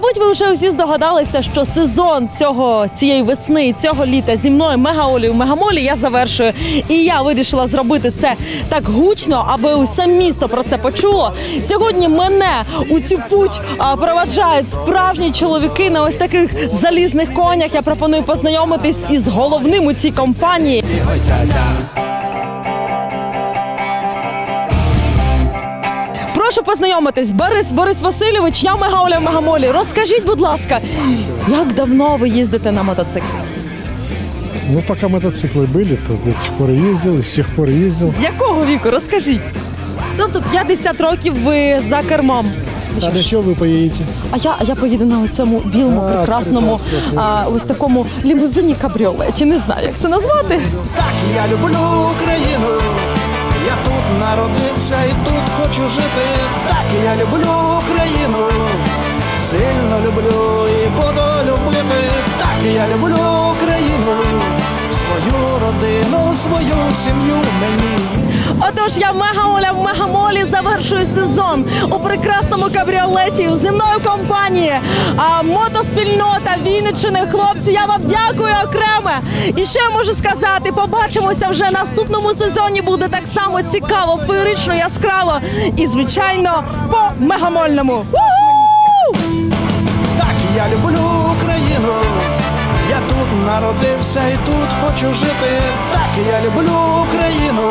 Мабуть, ви вже усі здогадалися, що сезон цього цієї весни, цього літа зі мною мегаолію мегамолі я завершую. І я вирішила зробити це так гучно, аби усе місто про це почуло. Сьогодні мене у цю путь проваджають справжні чоловіки на ось таких залізних конях. Я пропоную познайомитись із головним у цій компанії. Прошу познайомитись, Борис Борис Васильович, я Мегаоля Мегамолі. Розкажіть, будь ласка, як давно ви їздите на мотоциклі? Ну, пока мотоциклы были, то до сих пор ездил, и с тех пор ездил. З якого віку? Розкажіть. Тобто 50 років ви за кермом. А до чего вы поедете? А я, а я поїду на цьому білому, А, прекрасному, прекрасно. а, ось такому лімузині кабріолеті. Не знаю, як це назвати. Так, я люблю Україну. Я тут народився і тут хочу жити. Я люблю Україну. Сильно люблю і буду любити. Так, я люблю Україну. Свою родину, свою сім'ю мені. Отож, я Мегаоля в Мегамолі завершую сезон у прекрасному кабріолеті у земної компанії. А мотоспільнота Вінниччини. Хлопці, я вам дякую окреме. І що я можу сказати? Побачимося вже наступному сезоні. Буде так само цікаво, феєрично, яскраво і, звичайно, по мегамольному. Так, я люблю Україну. Я тут народився і тут хочу жити. Так, я люблю Україну